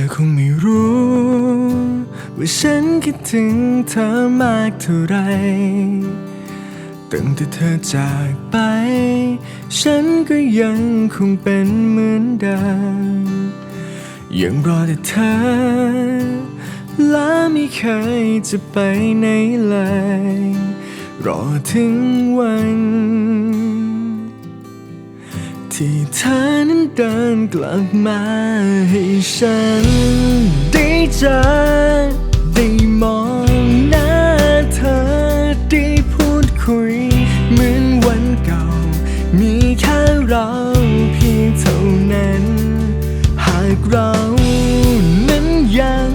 อคงไม่รู้ ว่าฉันคิดถึงเธอมากเท่าไรตั้งแต่เธอจากไป ฉันก็ยังคงเป็นเหมือนเดิมยังรอแต่เธอ และไม่เคยจะไปไหนเลย รอถึงวัน ที่เธอนั้นเดินกลับมาให้ฉัน ได้เจอได้มองหน้าเธอ ได้พูดคุย เหมือนวันเก่า มีแค่เราเพียงเท่านั้น หากเรานั้นยัง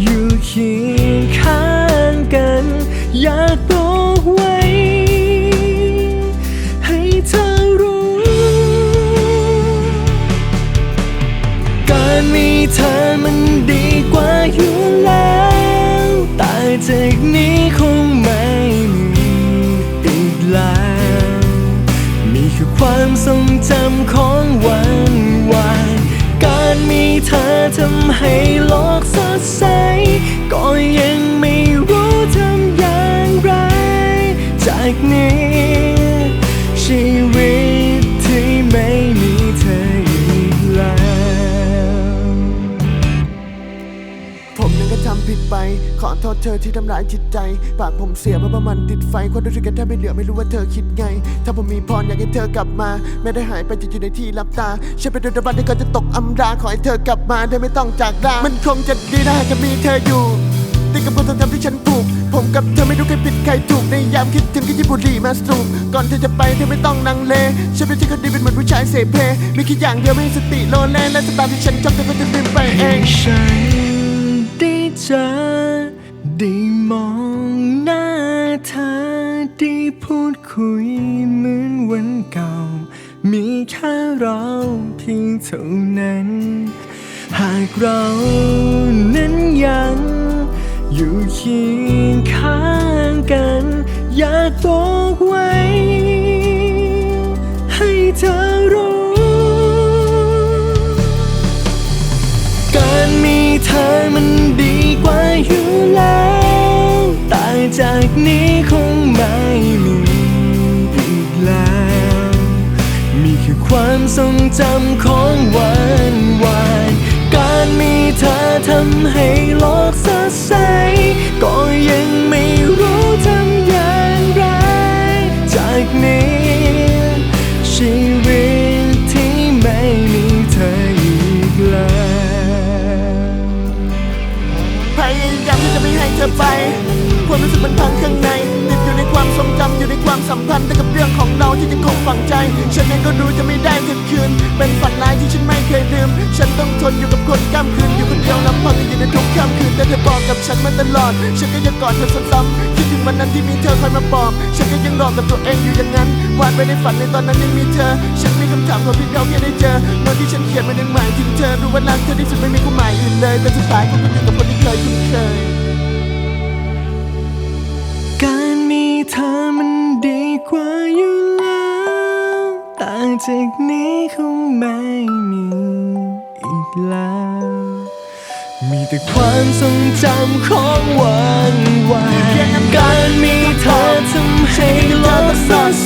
อยู่เคียงข้างกัน อยาก นี้คงไม่มีอีกแล้วมีแค่ความทรงจำของวันวานการมีเธอทำให้โลกสดใส ก็ยังไม่รู้ทำอย่างไร จากนี้ ผิดไป ขอโทษเธอที่ทำร้ายจิตใจ ปากผมเสียเพราะมันติดไฟคนรู้สึกกันแทบไม่เหลือไม่รู้ว่าเธอคิดไง ถ้าผมมีพรอยากให้เธอกลับมา ไม่ได้หายไปจะอยู่ในที่ลับตาฉันเป็นดวงตะวันที่ก็จะตกอำรา ขอให้เธอกลับมาโดยไม่ต้องจากลามันคงจะดีนะหากจะมีเธออยู่ติดกับความทรงจำที่ฉันผูก ผมกับเธอไม่รู้ใครผิดใครถูก ในยามคิดถึงก็ยิบบุหรี่มาสูบก่อนเธอจะไปเธอไม่ต้องนังเล ฉันเป็นที่คนดีเป็นเหมือนผู้ชายเสเพมีแค่อย่างเดียวไม่ให้สติโลเลและสตาร์ที่ฉันชอบเธอก็จะลืมไปเอง เจอ ได้มองหน้าเธอ ได้พูดคุยเหมือนวันเก่า มีแค่เราเพียงเท่านั้น หากเรานั้นยังอยู่เคียงข้างกัน อยากบอกไว้ ให้เธอรู้ การมีเธอมัน จากนี้คงไม่มีอีกแล้ว มีแค่ความทรงจำของวันวานการมีเธอทำให้โลกสดใส ก็ยังไม่รู้ทำอย่างไร จากนี้ ชีวิตที่ไม่มีเธออีกแล้วพยายามที่จะไม่ให้เธอไป ความรู้สึกมันพังข้างในติดอยู่ในความทรงจำอยู่ในความสัมพันธ์แต่กับเรื่องของเราที่ยังคงฝังใจ ฉันเองก็รู้จะไม่ได้เธอคืน เป็นฝันร้ายที่ฉันไม่เคยลืม ฉันต้องทนอยู่กับคนกล้ำคืนอยู่คนเดียวลำพังอยู่ในทุกค่ำคืนแต่เธอบอกกับฉันมาตลอด ฉันก็ยังกอดเธอซ้ำๆคิดถึงวันนั้นที่มีเธอคอยมาปลอบฉันก็ยังหลอกกับตัวเองอยู่อย่างนั้นวาดไปในฝันในตอนนั้นยังมีเธอ ฉันมีคำถามขอเพียงเราแค่ได้เจอโน้ตที่ฉันเขียนมันยังหมายถึงเธอรู้ว่ารักเธอที่สุดไม่มีความหมายอื่นเลยแต่สุดท้ายก็อยู่กับคนที่เคยคุ้นเคย จากนี้คงไม่มีอีกแล้ว มีแต่ความทรงจำของวันวานการมีเธอทำให้โลกสด